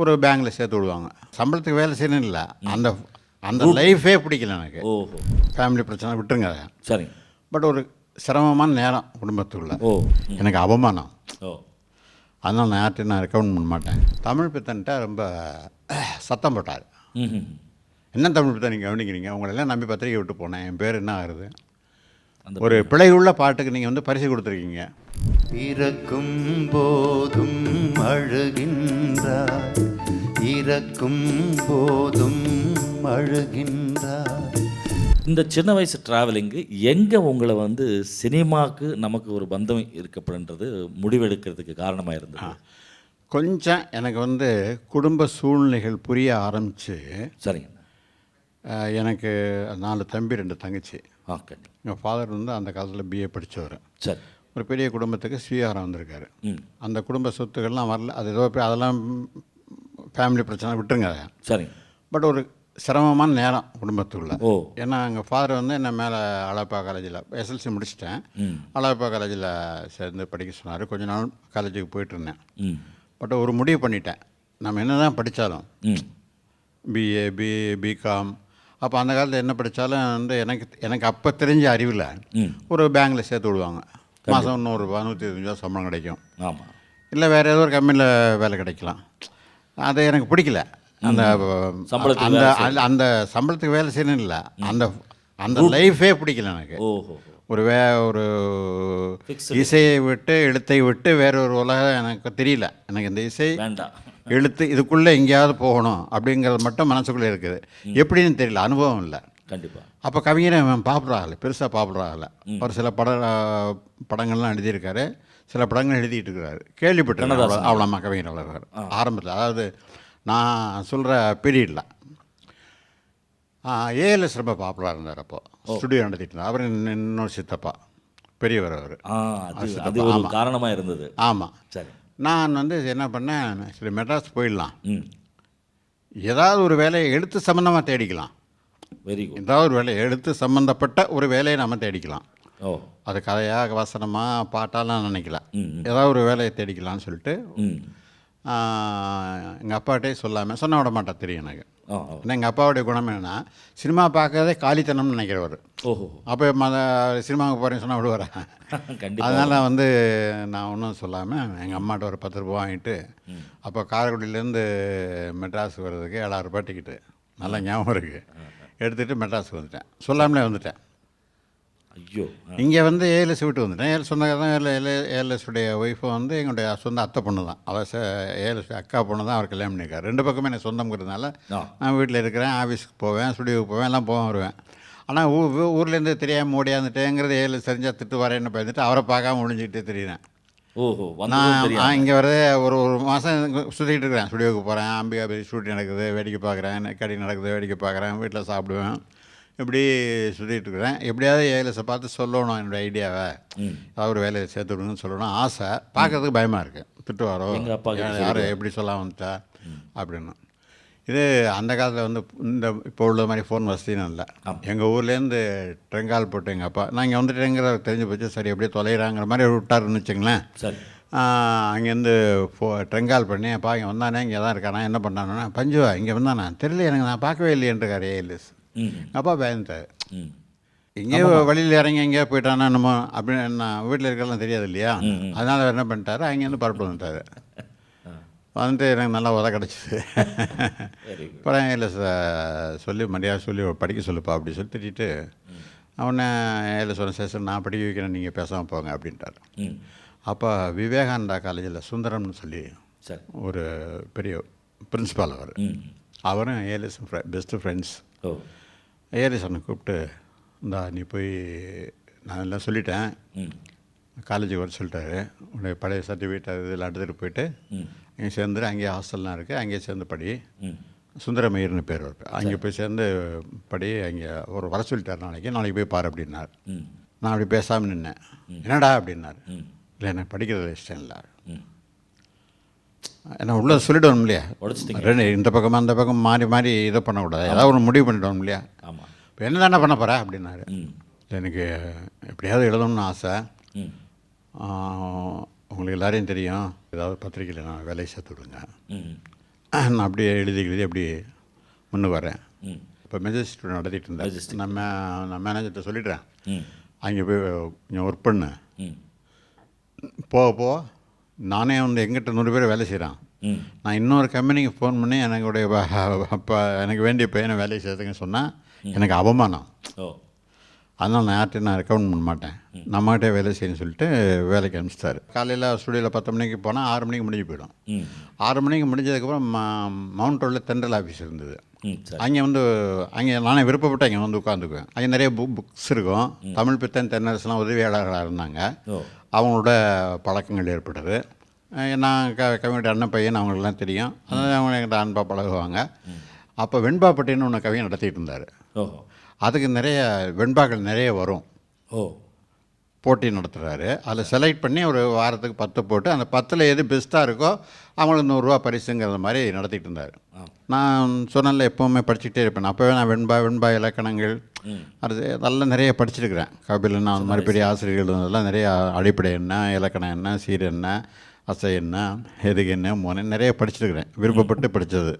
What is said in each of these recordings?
ஒரு பேங்க்கில் சேர்த்து விடுவாங்க. சம்பளத்துக்கு வேலை செய்யணும் இல்லை. அந்த அந்த லைஃபே பிடிக்கல எனக்கு. ஓஹோ. ஃபேமிலி பிரச்சனை விட்டுருங்க. அதை சரிங்க பட் ஒரு சிரமமான நேரம் குடும்பத்துக்குள்ள. ஓ எனக்கு அவமானம். ஓ. அதனால் நான் யார்ட்டையும் நான் ரெக்கமெண்ட் பண்ண மாட்டேன். தமிழ் பித்தன்ட்ட ரொம்ப சத்தம் போட்டார். என்ன தமிழ் பித்தன் நீங்கள் கவனிக்கிறீங்க? உங்களெல்லாம் நம்பி பத்திரிக்கை விட்டு போனேன். என் பேர் என்ன ஆகுது? ஒரு பிழையுள்ள பாட்டுக்கு நீங்கள் வந்து பரிசு கொடுத்துருக்கீங்க. பிறக்கும் போதும் அழுகின்றார். இறக்கும் போதும் அழுகின்றார். இந்த சின்ன வயசு ட்ராவலிங்கு எங்கே உங்களை வந்து சினிமாவுக்கு நமக்கு ஒரு பந்தம் இருக்கப்படுன்றது முடிவெடுக்கிறதுக்கு காரணமாக இருந்தது? கொஞ்சம் எனக்கு வந்து குடும்ப சூழ்நிலைகள் புரிய ஆரம்பித்து சரிங்க. எனக்கு நாலு தம்பி ரெண்டு தங்கச்சி. ஓகே. எங்கள் ஃபாதர் வந்து அந்த காலத்தில் பிஏ படித்தவர் சரி. ஒரு பெரிய குடும்பத்துக்கு ஸ்வீகாரம் வந்திருக்காரு. அந்த குடும்ப சொத்துக்கள்லாம் வரல. அது ஏதோ போய் அதெல்லாம் ஃபேமிலி பிரச்சனை விட்டுருங்க. அதை சரிங்க. பட் ஒரு சிரமமான நேரம் குடும்பத்துக்குள்ள. ஓ. ஏன்னா எங்கள் ஃபாதர் வந்து என்ன மேலே அழப்பா காலேஜில் எஸ்எல்சி முடிச்சிட்டேன். அழப்பா காலேஜில் சேர்ந்து படிக்க சொன்னார். கொஞ்ச நாள் காலேஜுக்கு போயிட்டு இருந்தேன். ம். பட் ஒரு முடிவு பண்ணிட்டேன். நம்ம என்ன தான் படித்தாலும் பிஏ பி பிகாம் அப்போ அந்த காலத்தில் என்ன படித்தாலும் வந்து எனக்கு எனக்கு அப்போ தெரிஞ்ச அறிவில் ஒரு பேங்க்கில் சேர்த்து விடுவாங்க. மாதம் நூறுரூவா நூற்றி இருபத்தஞ்சு ரூபா சம்பளம் கிடைக்கும். ஆமாம் இல்லை வேறு ஏதோ ஒரு கம்பெனியில் வேலை கிடைக்கலாம். அது எனக்கு பிடிக்கல. அந்த அந்த அந்த- சம்பளத்துக்கு வேலை செய்யணும் இல்லை. அந்த அந்த லைஃபே பிடிக்கல எனக்கு. ஒரு வே ஒரு. இசையை விட்டு எழுத்தை விட்டு வேற ஒரு உலகம் எனக்கு தெரியல. எனக்கு இந்த இசை எழுத்து இதுக்குள்ளே எங்கேயாவது போகணும் அப்படிங்கிறது மட்டும் மனசுக்குள்ளே இருக்குது. எப்படின்னு தெரியல. அனுபவம் இல்லை. கண்டிப்பாக அப்போ கவிஞரை பாப்புலர் பெருசாக பாப்புலர் ஆகலை. ஒரு சில பட படங்கள்லாம் எழுதியிருக்காரு. சில படங்கள் எழுதிட்டு இருக்கிறாரு கேள்விப்பட்டிருக்கேன் அவ்வளோ அவ்வளோமா கவிஞர் அவ்வளோ ஆரம்பத்தில் அதாவது நான் சொல்கிற பீரியடில் ஏஎல்எஸ் ரொம்ப பாப்புலராக இருந்தார் அப்போது ஸ்டுடியோ நடத்திட்டு இருந்தார். அவர் இன்னொரு சித்தப்பா பெரியவர் அவர். அது ஒரு காரணமாக இருந்தது. ஆமாம் சரி. நான் வந்து என்ன பண்ணேன் சரி மெட்ராஸ் போயிடலாம். ஏதாவது ஒரு வேலையை எழுத்து சம்மந்தமாக தேடிக்கலாம். வெரி குட் ஏதாவது ஒரு வேலை எழுத்து சம்மந்தப்பட்ட ஒரு வேலையை நம்ம தேடிக்கலாம். ஓ. அது கதையாக வசனமாக பாட்டாலாம் நினைக்கல. ம் ஏதாவது ஒரு வேலையை தேடிக்கலாம்னு சொல்லிட்டு எங்கள் அப்பாட்டே சொல்லாமல் சொன்ன விட மாட்டா தெரியும் எனக்கு. ஏன்னா எங்கள் அப்பாவுடைய குணம் என்னென்னா சினிமா பார்க்கறதே காலித்தனம்னு நினைக்கிறவர். ஓஹோ. அப்போ மத சினிமாவுக்கு போகிறேன்னு சொன்னால் விடுவார்? அதனால் வந்து நான் ஒன்றும் சொல்லாமல் எங்கள் அம்மாட்ட ஒரு பத்து ரூபா வாங்கிட்டு அப்போ காரைக்குடியிலேருந்து மெட்ராஸ் வர்றதுக்கு ஏழாயிரம் ரூபாய் டிக்கெட்டு நல்லா ஞாபகம் இருக்குது எடுத்துகிட்டு மெட்ராஸுக்கு வந்துட்டேன். சொல்லாமலே வந்துட்டேன். ஐயோ. இங்கே வந்து ஏஎல்எஸ் விட்டு வந்துட்டேன். ஏஎல் சொந்தக்காரன் ஏஎல் ஏஎல் ஏஎல்எஸுடைய ஒய்ஃபும் வந்து எங்களுடைய சொந்த அத்தை பொண்ணு தான். அவள் ஏஎல்எஸ் அக்கா பொண்ணு தான் அவர் கல்யாணம் பண்ணியிருக்காரு. ரெண்டு பக்கமே எனக்கு சொந்தம்ங்கிறதுனால. நான் வீட்டில் இருக்கிறேன் ஆஃபீஸுக்கு போவேன் ஸ்டுடியோவுக்கு போவேன் எல்லாம் போவேன் வருவேன். ஆனால் ஊ ஊ- ஊர்லேருந்து தெரியாமல் ஓடியாந்துட்டேங்கிறது ஏஎல்எஸ் தெரிஞ்சால் திட்டு வரேன்னு பயந்துட்டு அவரை பார்க்காம ஒழிஞ்சிக்கிட்டே தெரியுறேன். ஓஹோ நான் இங்கே வரது ஒரு ஒரு மாதம் சுற்றிக்கிட்டு இருக்கிறேன். ஸ்டுடியோவுக்கு போகிறேன் அம்பிகா ஷூட்டிங் நடக்குது வேடிக்கை பார்க்குறேன் கடி நடக்குது வேடிக்கை பார்க்குறேன் வீட்டில் சாப்பிடுவேன். இப்படி சுற்றிட்டு இருக்கிறேன். எப்படியாவது ஏஎல்எஸை பார்த்து சொல்லணும் என்னோடய ஐடியாவை. ஏதாவது ஒரு வேலையை சேர்த்து விடணும்னு சொல்லணும் ஆசை. பார்க்கறதுக்கு பயமாக இருக்குது அப்பா கிட்ட யார் எப்படி சொல்லாம வந்துட்டா? அப்படின்னு. இது அந்த காலத்தில் வந்து இந்த இப்போ உள்ள மாதிரி ஃபோன் வசதியும் இல்லை. எங்கள் ஊர்லேருந்து ட்ரெங்கால் போட்டு எங்கள் அப்பா நான் இங்கே வந்துட்டேங்கிற தெரிஞ்சு போச்சு சரி அப்படியே தொலைகிறாங்கிற மாதிரி விட்டாருன்னு வச்சுங்களேன் சரி. அங்கேருந்து ஃபோ ட்ரெங்கால் பண்ணி அப்பா இங்கே வந்தானே இங்கே தான் இருக்கானா என்ன பண்ணானா பஞ்சுவா இங்கே வந்தானா? தெரியல எனக்கு நான் பார்க்கவே இல்லையன்றிருக்காரு ஏஎல்எஸ் அப்பா பயந்துட்டார். எங்கேயோ வழியில் இறங்கி எங்கேயோ போயிட்டானா என்னமோ அப்படின்னு நான் வீட்டில் இருக்கலாம் தெரியாது இல்லையா? அதனால் அவர் என்ன பண்ணிட்டாரு அங்கேருந்து பரப்பிட்டு வந்துட்டார். வந்துட்டு எனக்கு நல்லா உத கிடச்சிது. அப்புறம் இல்லை சொல்லி மரியாதை சொல்லி படிக்க சொல்லுப்பா அப்படி சொல்லி திட்டிட்டு அவனை இல்லை சொன்ன சேஷன் நான் படிக்க வைக்கிறேன் நீங்கள் பேசாமல் போங்க அப்படின்ட்டார். அப்போ விவேகானந்தா காலேஜில் சுந்தரம்னு சொல்லி சரி. ஒரு பெரிய பிரின்சிபால் அவர். அவரும் ஏலிஸ் பெஸ்ட்டு ஃப்ரெண்ட்ஸ் ஏலிஸ் அண்ணன் கூப்பிட்டு இந்தா நீ போய் நான் எல்லாம் சொல்லிட்டேன். காலேஜுக்கு வர சொல்லிட்டாரு. உன்னுடைய பழைய சர்டிஃபிகேட் அது இதெல்லாம் எடுத்துகிட்டு போயிட்டு அங்கே சேர்ந்துரு அங்கேயே ஹாஸ்டல்லாம் இருக்குது அங்கேயே சேர்ந்து படி. சுந்தரமயிர்னு பேர் அவர் அங்கே போய் சேர்ந்து படி அங்கே ஒரு வர சொல்லிட்டார் நாளைக்கு நாளைக்கு போய் பாரு அப்படின்னார். நான் அப்படி பேசாமல் நின்னேன். என்னடா அப்படின்னாரு. இல்லை எனக்கு படிக்கிறதுல இஷ்டம் இல்லை. ஏன்னா உள்ள சொல்லிடணும் இல்லையா? ரெண்டு இந்த பக்கம் அந்த பக்கம் மாறி மாறி இதை பண்ணக்கூடாது. ஏதாவது ஒன்று முடிவு பண்ணிடணும் இல்லையா? இப்போ என்ன தானே பண்ண போகிறேன் அப்படின்னாரு எனக்கு எப்படியாவது எழுதணும்னு ஆசை. உங்களுக்கு எல்லாரையும் தெரியும். ஏதாவது பத்திரிக்கையில் நான் வேலையை சேர்த்து விடுங்க. நான் அப்படியே எழுதி எழுதி அப்படியே முன்னு வரேன் இப்போ மெஜஸ்டிக் நடத்திட்டு இருந்தேன் நான் மே நான் மேனேஜர்கிட்ட சொல்லிடுறேன். அங்கே போய் கொஞ்சம் ஒர்க் பண்ணு. போக போக நானே வந்து எங்கிட்ட நூறு பேர் வேலை செய்கிறான் நான் இன்னொரு கம்பெனிக்கு ஃபோன் பண்ணி எனக்குடைய அப்போ எனக்கு வேண்டிய பையனை வேலையை சேர்த்துங்க சொன்னால் எனக்கு அவமானம். ஓ. அதனால் நான் யார்கிட்டையும் நான் ரெக்கமெண்ட் பண்ண மாட்டேன். நம்மகிட்டே வேலை செய்யணும்னு சொல்லிட்டு வேலைக்கு அனுப்பிச்சிட்டாரு. காலையில் ஸ்டுடியோவில் பத்து மணிக்கு போனால் ஆறு மணிக்கு முடிஞ்சு போயிடும். ஆறு மணிக்கு முடிஞ்சதுக்கப்புறம் மவுண்ட் ரோடில் தென்றல் ஆஃபீஸ் இருந்தது. அங்கே வந்து அங்கே நானே விருப்பப்பட்டு அங்கே வந்து உட்காந்துக்குவேன். அங்கே நிறைய புக் புக்ஸ் இருக்கும். தமிழ் பித்தன் தென்னரசுலாம் உதவியாளர்களாக இருந்தாங்க. அவங்களோட பழக்கங்கள் ஏற்பட்டது. நான் க கவிஞர் அண்ணன் பையன் அவங்களுக்குலாம் தெரியும். அதனால அவங்க என்கிட்ட அன்பாக பழகுவாங்க. அப்போ வெண்பாப்பட்டின்னு ஒன்று கவியை நடத்திட்டு இருந்தார். ஓஹோ. அதுக்கு நிறைய வெண்பாக்கள் நிறைய வரும். ஓ. போட்டி நடத்துகிறாரு அதில் செலக்ட் பண்ணி ஒரு வாரத்துக்கு பத்து போட்டு அந்த பத்தில் எது பெஸ்ட்டாக இருக்கோ அவங்களுக்கு நூறுரூவா பரிசுங்கிறது மாதிரி நடத்திட்டு இருந்தார். நான் சொன்னல எப்போவுமே படிச்சுக்கிட்டே இருப்பேன். அப்போவே நான் வெண்பா வெண்பா இலக்கணங்கள் அது நல்லா நிறைய படிச்சிருக்கிறேன். கபிலன் அந்த மாதிரி பெரிய ஆசிரியர்கள் இருந்ததெல்லாம் நிறைய அடிப்படை என்ன இலக்கணம் என்ன சீர் என்ன அசை என்ன எதுக்கு என்ன மோன நிறைய படிச்சிருக்கிறேன். விருப்பப்பட்டு படித்தது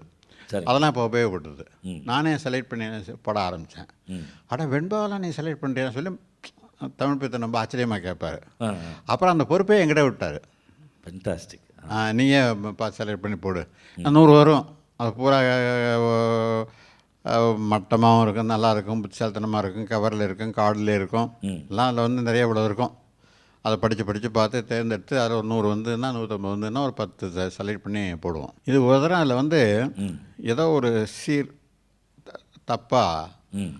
அதெல்லாம் இப்போ உபயோகப்பட்டது. நானே செலக்ட் பண்ணி போட ஆரம்பித்தேன் அட வெண்பாவெல்லாம் நீ செலக்ட் பண்ணுறியான்னு சொல்லி தமிழ் பித்தன் ரொம்ப ஆச்சரியமாக கேட்பார் அப்புறம் அந்த பொறுப்பே என்கிட்ட விட்டார். ஃபென்டாஸ்டிக் நீங்கள் பார்த்து செலக்ட் பண்ணி போடு. நூறு வரும். அது பூரா மட்டமாகவும் இருக்கும் நல்லா இருக்கும் புத்திசாலித்தனமாக இருக்கும் கவரில் இருக்கும் கார்டில் இருக்கும். எல்லாம் அதில் வந்து நிறைய இவ்வளோ இருக்கும். அதை படித்து படித்து பார்த்து தேர்ந்தெடுத்து அதில் ஒரு நூறு வந்துன்னா நூற்றம்பது வந்துன்னா ஒரு பத்து செலக்ட் பண்ணி போடுவோம். இது ஒரு தடவை அதில் வந்து ஏதோ ஒரு சீர் தப்பாக ம்.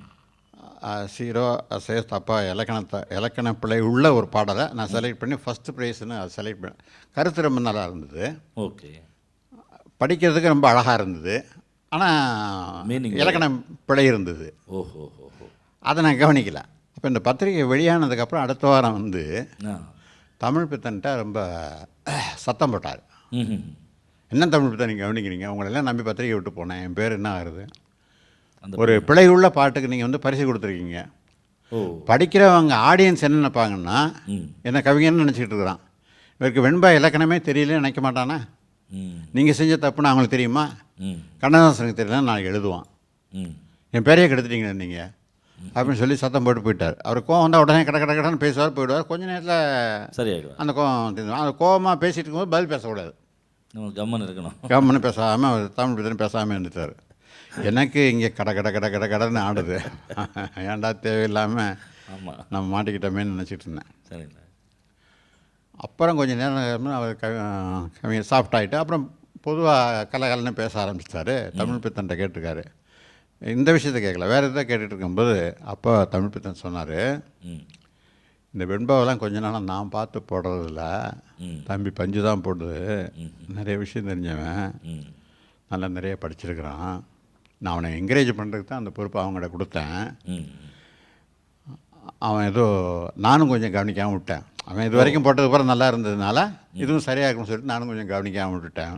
சீரோ அசையோ தப்பாக இலக்கணத்தை இலக்கண பிழை உள்ள ஒரு பாடலை நான் செலக்ட் பண்ணி ஃபஸ்ட்டு ப்ரைஸ்னு அதை செலக்ட் பண்ணேன் கருத்து ரொம்ப நல்லா இருந்தது. ஓகே. படிக்கிறதுக்கு ரொம்ப அழகாக இருந்தது. ஆனால் இலக்கணம் பிழை இருந்தது. ஓஹோ ஓஹோ அதை நான் கவனிக்கல. அப்போ இந்த பத்திரிகை வெளியானதுக்கப்புறம் அடுத்த வாரம் வந்து தமிழ் பித்தன்ட்ட ரொம்ப சத்தம் போட்டார். என்ன தமிழ் பித்தன் நீங்கள் கவனிக்கிறீங்க? உங்களெல்லாம் நம்பி பத்திரிகை விட்டு போனேன். என் பேர் என்ன ஆகுது ஒரு பிழை உள்ள பாட்டுக்கு நீங்கள் வந்து பரிசு கொடுத்துருக்கீங்க. படிக்கிறவங்க ஆடியன்ஸ் என்ன நினைப்பாங்கன்னா என்ன கவிஞன்னு நினச்சிக்கிட்டு இருக்கிறான்? இவருக்கு வெண்பா இலக்கணமே தெரியலன்னு நினைக்க மாட்டானா? நீங்கள் செஞ்ச தப்புன்னு அவங்களுக்கு தெரியுமா? கண்ணதாசனுக்கு தெரியல நாளைக்கு எழுதுவான். என் பேரையே கெடுத்துட்டீங்க நீங்கள் அப்படின்னு சொல்லி சத்தம் போட்டு போயிட்டார். அவர் கோவம் வந்தால் உடனே கட கட கடன்னு பேசுவார் போயிடுவார். கொஞ்ச நேரத்தில் சரியாயிடுவா அந்த கோவம் தீர்ந்துடும். அந்த கோவமாக பேசிட்டு இருக்கும்போது பதில் பேசக்கூடாது. நம்ம கம்மன் இருக்கணும். கவர்மெண்ட் பேசாமல் அவர் தமிழ் பிரச்சனை பேசாமல் இருந்துட்டார். எனக்கு இங்கே கட கட கட கட கடன்னு ஆடுது. ஏன்டா தேவையில்லாமல் ஆமாம் நம்ம மாட்டிக்கிட்டோமேன்னு நினச்சிட்டு இருந்தேன். சரிங்களா. அப்புறம் கொஞ்சம் நேரம் அவர் கவி கவிஞர் சாஃப்ட் ஆகிட்டு அப்புறம் பொதுவாக கலகலன்னு பேச ஆரம்பிச்சிட்டாரு. தமிழ் பித்தன்ட்ட கேட்டிருக்காரு. இந்த விஷயத்தை கேட்கல. வேறு எதாவது கேட்டுட்டு இருக்கும்போது அப்போ தமிழ் பித்தன் சொன்னார் இந்த வெண்பாவெல்லாம் கொஞ்ச நாளாக நான் பார்த்து போடுறதில்ல. தம்பி பஞ்சு தான் போடுது. நிறைய விஷயம் தெரிஞ்சவன். நல்லா நிறைய படிச்சிருக்கிறான். நான் அவனை என்கரேஜ் பண்ணுறதுக்கு தான் அந்த பொறுப்பை அவங்கள்ட்ட கொடுத்தேன். அவன் ஏதோ நானும் கொஞ்சம் கவனிக்காமல் விட்டேன். அவன் இது வரைக்கும் போட்டது பிறகு நல்லா இருந்ததுனால இதுவும் சரியாக இருக்கும்னு சொல்லிட்டு நானும் கொஞ்சம் கவனிக்காமல் விட்டுட்டேன்.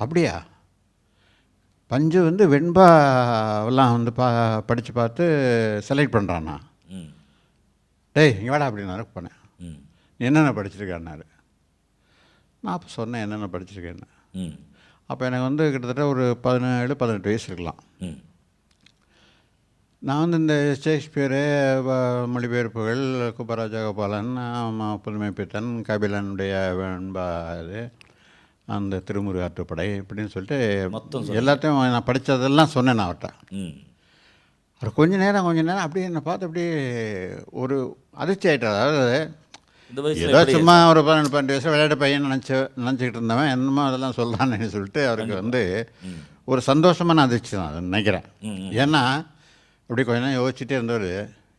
அப்படியா? பஞ்சு வந்து வெண்பாவெல்லாம் வந்து பா படித்து பார்த்து செலக்ட் பண்ணுறான்னா டேய் இங்கே வாடா அப்படின்னாரு போனேன் என்னென்ன படிச்சிருக்கேன்னாரு. நான் அப்போ சொன்னேன் என்னென்ன படிச்சிருக்கேன்னு. அப்போ எனக்கு வந்து கிட்டத்தட்ட ஒரு பதினேழு பதினெட்டு வயசு இருக்கலாம். நான் வந்து இந்த ஷேக்ஸ்பியரு மொழிபெயர்ப்புகள் குப்பராஜ கோபாலன் புதுமை பித்தன் கபிலனுடைய வெண்பா இது. அந்த திருமுரு ஆற்றுப்படை இப்படின்னு சொல்லிட்டு மொத்தம் எல்லாத்தையும் நான் படித்ததெல்லாம் சொன்னேன் நான் அவர்கிட்ட. அவர் கொஞ்ச நேரம் கொஞ்ச நேரம் அப்படியே என்னை பார்த்து அப்படியே ஒரு அதிர்ச்சி ஆகிட்டார் அதாவது ஏதோ சும்மா ஒரு பன்னெண்டு பன்னெண்டு வயசு விளையாட்டு பையன் நினச்சி நினச்சிக்கிட்டு இருந்தவன். என்னமோ அதெல்லாம் சொல்லலான்னு சொல்லிட்டு அவருக்கு வந்து ஒரு சந்தோஷமான அதிர்ச்சி தான் அது நினைக்கிறேன். ஏன்னா அப்படி கொஞ்ச நேரம் யோசிச்சுட்டே இருந்தவர்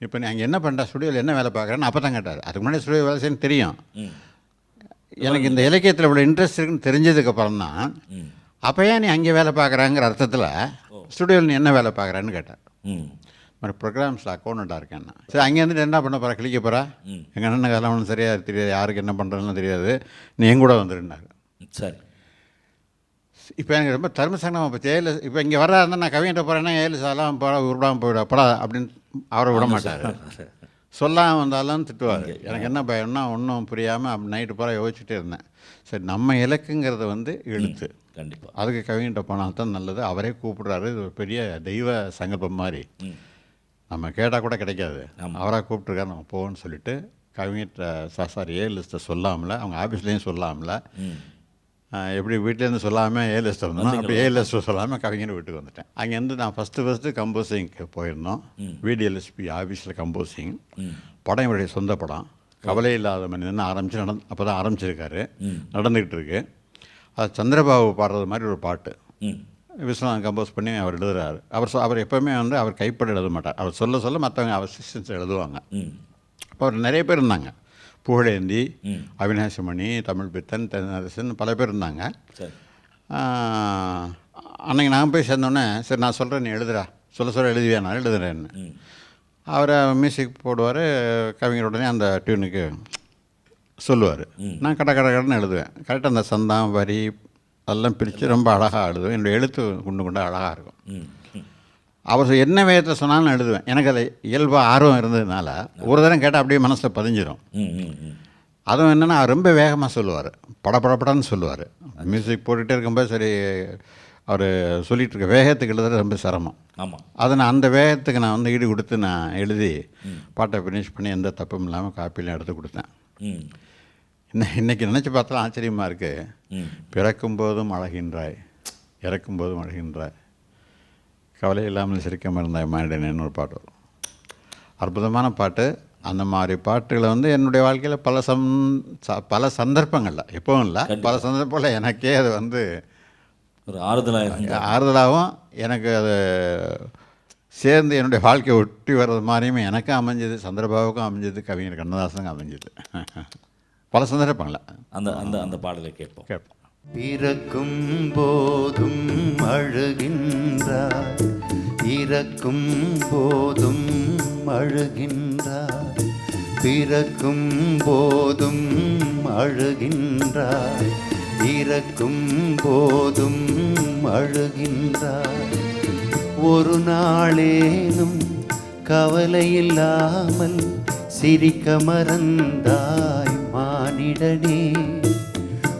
இப்போ நீ அங்கே என்ன பண்ணுற ஸ்டுடியோவில் என்ன வேலை பார்க்குறேன்னு அப்போ தான் கேட்டார். அதுக்கு முன்னாடி ஸ்டுடியோ வேலை செய்யணும் தெரியும். எனக்கு இந்த இலக்கியத்தில் இவ்வளோ இன்ட்ரெஸ்ட் இருக்குன்னு தெரிஞ்சதுக்கப்புறம் தான் அப்போ ஏன் நீ அங்கே வேலை பார்க்குறாங்கிற அர்த்தத்தில் ஸ்டுடியோவில் நீ என்ன வேலை பார்க்குறேன்னு கேட்டார் ம். மாதிரி ப்ரோக்ராம்ஸில் அக்கௌண்ட்டாக இருக்கேன் நான் சரி அங்கேருந்து என்ன பண்ண போகிறா கிளிக்க போகிறா. எங்கள் அண்ணன் அதெல்லாம் ஒன்றும் சரியாக தெரியாது. யாருக்கு என்ன பண்ணுறதுன்னு தெரியாது. நீ என் கூட வந்துருந்தாரு. சரி. இப்போ எனக்கு ரொம்ப தர்மசங்கமாக இப்போ ஜெயல இப்போ இங்கே இருந்தால் நான் கவிஞர்கிட்ட போகிறேன்னா ஏழு சாலாம் போடா உருடாமல் போயிடா போடா அப்படின்னு அவரை விட மாட்டார். சொல்லாமல் வந்தாலும் திட்டுவார். எனக்கு என்ன பயம்னா ஒன்றும் புரியாமல் அப்படி நைட்டு பூரா யோசிச்சுட்டே இருந்தேன். சரி நம்ம இலக்குங்கிறது வந்து எழுத்து கண்டிப்பா. அதுக்கு கவிஞர்கிட்ட போனால் தான் நல்லது. அவரே கூப்பிடுறாரு. இது ஒரு பெரிய தெய்வ சங்கல்பம் மாதிரி. நம்ம கேட்டால் கூட கிடைக்காது. அவராக கூப்பிட்ருக்காரு நம்ம போவோம்னு சொல்லிட்டு கவிஞர்கிட்ட சா- சார் ஏ லிஸ்ட்டை சொல்லாமல அவங்க ஆஃபீஸ்லேயும் சொல்லாமல. எப்படி வீட்டிலேருந்து சொல்லாமல் ஏ லிஸ்ட் வந்தோம் அப்படி ஏ லிஸ்ட் சொல்லாமல் கவிஞர் வீட்டுக்கு வந்துட்டேன். அங்கேருந்து நான் ஃபஸ்ட்டு ஃபஸ்ட்டு கம்போசிங்க்கு போயிருந்தோம். விடிஎல்எஸ்பி ஆஃபீஸில் கம்போசிங் படம் இவருடைய சொந்த படம். கவலை இல்லாத மனிதன் ஆரம்பித்து நடந்து அப்போ தான் ஆரம்பிச்சிருக்காரு நடந்துக்கிட்டு இருக்கு. அது சந்திரபாபு பாடுறது மாதிரி ஒரு பாட்டு. விஸ்வநாதன் கம்போஸ் பண்ணி அவர் எழுதுறாரு. அவர் சொ- அவர் எப்போவுமே வந்து அவர் கைப்பட எழுத மாட்டார். அவர் சொல்ல சொல்ல மற்றவங்க அவர் சிஸ்டன்ஸ் எழுதுவாங்க அப்போ அவர் நிறைய பேர் இருந்தாங்க. புகழேந்தி அவினாசிமணி தமிழ் பித்தன் தென்னரசன் பல பேர் இருந்தாங்க. அன்னைக்கு நான் போய் சேர்ந்தோடனே சரி நான் சொல்கிறேன் நீ எழுதுறா சொல்ல சொல்ல எழுதுவியா? நான் எழுதுறேன்னு. அவர் மியூசிக் போடுவார் கவிஞர் உடனே அந்த டியூனுக்கு சொல்லுவார். நான் கட கட கடன்னு எழுதுவேன். கரெக்டாக அந்த சந்தம் வரி அதெல்லாம் பிரித்து ரொம்ப அழகாக எழுதுவேன். என்னுடைய எழுத்து குண்டு குண்டு அழகாக இருக்கும். அவர் என்ன வேகத்தில் சொன்னாலும் எழுதுவேன். எனக்கு அது இயல்பாக ஆர்வம் இருந்ததுனால ஒரு தரம் கேட்டால் அப்படியே மனசில் பதிஞ்சிரும். ம் ம் ம். அதுவும் என்னென்னா ரொம்ப வேகமாக சொல்லுவார். படபடபடன்னு சொல்லுவார். மியூசிக் போட்டுகிட்டே இருக்கும்போது சரி அவர் சொல்லிட்டு இருக்க வேகத்துக்கு எழுதுறது ரொம்ப சிரமம். ஆமாம் அதை நான் அந்த வேகத்துக்கு நான் வந்து ஈடு கொடுத்து நான் எழுதி பாட்டை ஃபினிஷ் பண்ணி எந்த தப்பும் இல்லாமல் காப்பிலாம் எடுத்து கொடுத்தேன். இன்ன இன்னைக்கு நினச்சி பார்த்தாலும் ஆச்சரியமாக இருக்குது ம். பிறக்கும் போதும் அழகின்றாய். இறக்கும் போதும் அழகின்றாய். கவலை இல்லாமல் சிரிக்காமல் இருந்தாய் மாண்டேன்னு ஒரு பாட்டு வரும். அற்புதமான பாட்டு. அந்த மாதிரி பாட்டுகளை வந்து என்னுடைய வாழ்க்கையில் பல சம் ச- பல சந்தர்ப்பங்களில் எப்பவும் இல்லை பல சந்தர்ப்பங்களில் எனக்கே அது வந்து ஒரு ஆறுதலாக இருந்தா ஆறுதலாகவும் எனக்கு அது சேர்ந்து என்னுடைய வாழ்க்கையை ஒட்டி வர்றது மாதிரியுமே எனக்கும் அமைஞ்சது சந்திரபாபுக்கும் அமைஞ்சது கவிஞர் கண்ணதாசனுக்கும் அமைஞ்சது. பல சந்தர்ப்பங்களில். அந்த அந்த அந்த பாடலை கேட்போம். கேட்போம். பிறக்கும் போதும் அழுகின்றார் இறக்கும் போதும் அழுகின்றார் பிறக்கும் போதும் அழுகின்றார் இறக்கும் போதும் அழுகின்றார் ஒரு நாளேனும் கவலையில்லாமல் சிரிக்க மறந்தாய் மானிடனே.